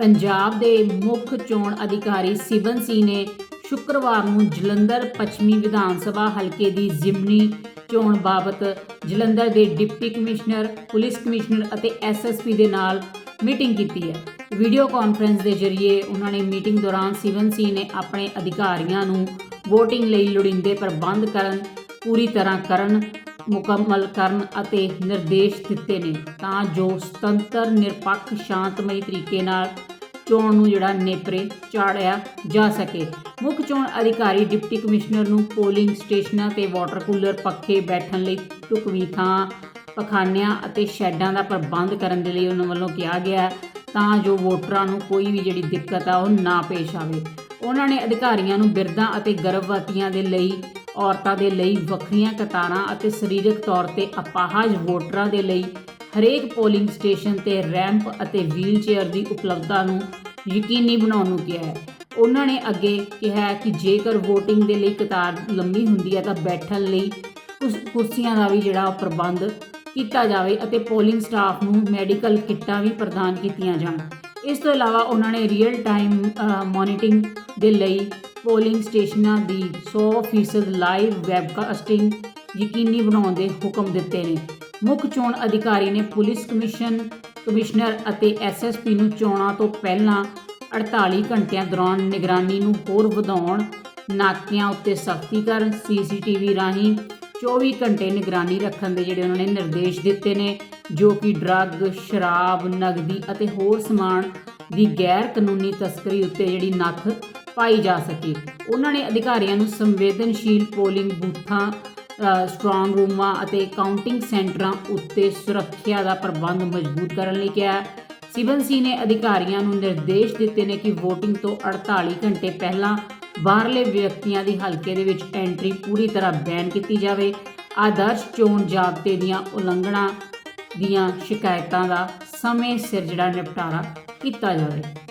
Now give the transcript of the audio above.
ਪੰਜਾਬ ਦੇ ਮੁੱਖ ਚੋਣ ਅਧਿਕਾਰੀ ਸਿਬਨ ਸੀ ਨੇ ਸ਼ੁੱਕਰਵਾਰ ਨੂੰ ਜਲੰਧਰ ਪੱਛਮੀ ਵਿਧਾਨ ਸਭਾ ਹਲਕੇ ਦੀ ਜ਼ਿਮਨੀ ਚੋਣ ਬਾਬਤ ਜਲੰਧਰ ਦੇ ਡਿਪਟੀ ਕਮਿਸ਼ਨਰ, ਪੁਲਿਸ ਕਮਿਸ਼ਨਰ ਅਤੇ ਐਸਐਸਪੀ ਦੇ ਨਾਲ ਮੀਟਿੰਗ ਕੀਤੀ ਹੈ। ਵੀਡੀਓ ਕਾਨਫਰੰਸ ਦੇ ਜ਼ਰੀਏ ਉਹਨਾਂ ਨੇ ਮੀਟਿੰਗ ਦੌਰਾਨ ਸਿਵਨ ਸੀ ਨੇ ਆਪਣੇ ਅਧਿਕਾਰੀਆਂ ਨੂੰ VOTING ਲਈ ਲੋੜੀਂਦੇ ਪ੍ਰਬੰਧ ਕਰਨ, ਪੂਰੀ ਤਰ੍ਹਾਂ ਕਰਨ, ਮੁਕੰਮਲ ਕਰਨ ਅਤੇ ਨਿਰਦੇਸ਼ ਦਿੱਤੇ ਨੇ ਤਾਂ ਜੋ ਸੁਤੰਤਰ, ਨਿਰਪੱਖ, ਸ਼ਾਂਤਮਈ ਤਰੀਕੇ ਨਾਲ ਚੋਣ ਨੂੰ ਜਿਹੜਾ ਨੇਪਰੇ ਚਾੜਿਆ ਜਾ ਸਕੇ। ਮੁੱਖ ਚੋਣ ਅਧਿਕਾਰੀ ਡਿਪਟੀ ਕਮਿਸ਼ਨਰ ਨੂੰ ਪੋਲਿੰਗ ਸਟੇਸ਼ਨਾਂ ਤੇ ਵਾਟਰ ਕੂਲਰ ਪੱਖੇ ਬੈਠਣ ਲਈ ਢੁਕਵੀਂ ਥਾਂ ਪਖਾਨਿਆਂ ਅਤੇ ਸ਼ੈੱਡਾਂ ਦਾ ਪ੍ਰਬੰਧ ਕਰਨ ਦੇ ਲਈ ਉਹਨਾਂ ਵੱਲੋਂ ਕਿਹਾ ਗਿਆ ਤਾਂ ਜੋ ਵੋਟਰਾਂ ਨੂੰ ਕੋਈ ਵੀ ਜਿਹੜੀ ਦਿੱਕਤ ਆ ਉਹ ਨਾ ਪੇਸ਼ ਆਵੇ। ਉਹਨਾਂ ਨੇ ਅਧਿਕਾਰੀਆਂ ਨੂੰ ਬਿਰਧਾਂ ਅਤੇ ਗਰਭਵਤੀਆਂ ਦੇ ਲਈ, ਔਰਤਾਂ ਦੇ ਲਈ ਵੱਖਰੀਆਂ ਕਤਾਰਾਂ ਅਤੇ ਸਰੀਰਕ ਤੌਰ ਤੇ ਅਪਾਹਜ ਵੋਟਰਾਂ ਦੇ ਲਈ ਹਰੇਕ ਪੋਲਿੰਗ ਸਟੇਸ਼ਨ ਤੇ ਰੈਂਪ ਅਤੇ ਵੀਲਚੇਅਰ ਦੀ ਉਪਲਬਧਤਾ ਨੂੰ ਯਕੀਨੀ ਬਣਾਉਣ ਨੂੰ ਕਿਹਾ ਹੈ। ਉਹਨਾਂ ਨੇ ਅੱਗੇ ਕਿਹਾ ਕਿ ਜੇਕਰ VOTING ਦੇ ਲਈ ਕਤਾਰ ਲੰਮੀ ਹੁੰਦੀ ਹੈ ਤਾਂ ਬੈਠਣ ਲਈ ਕੁਸ, ਕੁਰਸੀਆਂ ਦਾ ਵੀ ਜਿਹੜਾ ਪ੍ਰਬੰਧ ਕੀਤਾ ਜਾਵੇ ਅਤੇ ਪੋਲਿੰਗ ਸਟਾਫ ਨੂੰ ਮੈਡੀਕਲ ਕਿੱਟਾਂ ਵੀ ਪ੍ਰਦਾਨ ਕੀਤੀਆਂ ਜਾਣ। ਇਸ ਤੋਂ ਇਲਾਵਾ ਉਹਨਾਂ ਨੇ ਰੀਅਲ ਟਾਈਮ ਮੋਨੀਟਰਿੰਗ ਦੇ ਲਈ ਪੋਲਿੰਗ ਸਟੇਸ਼ਨਾਂ ਦੀ 100% ਲਾਈਵ ਵੈਬਕਾਸਟਿੰਗ ਯਕੀਨੀ ਬਣਾਉਣ ਦੇ ਹੁਕਮ ਦਿੱਤੇ ਨੇ। ਮੁੱਖ ਚੋਣ ਅਧਿਕਾਰੀ ਨੇ ਪੁਲਿਸ ਕਮਿਸ਼ਨ, ਕਮਿਸ਼ਨਰ ਅਤੇ ਐਸਐਸਪੀ ਨੂੰ ਚੋਣਾਂ ਤੋਂ ਪਹਿਲਾਂ 48 ਘੰਟਿਆਂ ਦੌਰਾਨ ਨਿਗਰਾਨੀ ਨੂੰ ਹੋਰ ਵਧਾਉਣ, ਨਾਕਿਆਂ ਉੱਤੇ ਸਖਤੀ ਕਰਨ ਸੀਸੀਟੀਵੀ ਰਾਹੀਂ 24 ਘੰਟੇ ਨਿਗਰਾਨੀ ਰੱਖਣ ਦੇ ਜਿਹੜੇ ਉਹਨਾਂ ਨੇ ਨਿਰਦੇਸ਼ ਦਿੱਤੇ ਨੇ, ਜੋ ਕਿ ਡਰੱਗ, ਸ਼ਰਾਬ, ਨਗਦੀ ਅਤੇ ਹੋਰ ਸਮਾਨ ਦੀ ਗੈਰ ਕਾਨੂੰਨੀ ਤਸਕਰੀ ਉੱਤੇ ਜਿਹੜੀ ਨੱਥ ਪਾਈ ਜਾ ਸਕੇ। ਉਹਨਾਂ ਨੇ ਅਧਿਕਾਰੀਆਂ ਨੂੰ ਸੰਵੇਦਨਸ਼ੀਲ ਪੋਲਿੰਗ ਬੂਥਾਂ ਸਟਰੋਂਗ ਰੂਮਾਂ ਅਤੇ ਕਾਊਂਟਿੰਗ ਸੈਂਟਰਾਂ ਉੱਤੇ ਸੁਰੱਖਿਆ ਦਾ ਪ੍ਰਬੰਧ ਮਜ਼ਬੂਤ ਕਰਨ ਲਈ ਕਿਹਾ। ਸਿਵਨ ਸੀ ਨੇ ਅਧਿਕਾਰੀਆਂ ਨੂੰ ਨਿਰਦੇਸ਼ ਦਿੱਤੇ ਨੇ ਕਿ VOTING ਤੋਂ 48 ਘੰਟੇ ਪਹਿਲਾਂ ਬਾਹਰਲੇ ਵਿਅਕਤੀਆਂ ਦੀ ਹਲਕੇ ਦੇ ਵਿੱਚ ਐਂਟਰੀ ਪੂਰੀ ਤਰ੍ਹਾਂ ਬੈਨ ਕੀਤੀ ਜਾਵੇ। ਆਦਰਸ਼ ਚੋਣ ਜ਼ਾਬਤੇ ਦੀਆਂ ਉਲੰਘਣਾ ਦੀਆਂ ਸ਼ਿਕਾਇਤਾਂ ਦਾ ਸਮੇਂ ਸਿਰ ਜਿਹੜਾ ਨਿਪਟਾਰਾ ਕੀਤਾ ਜਾਵੇ।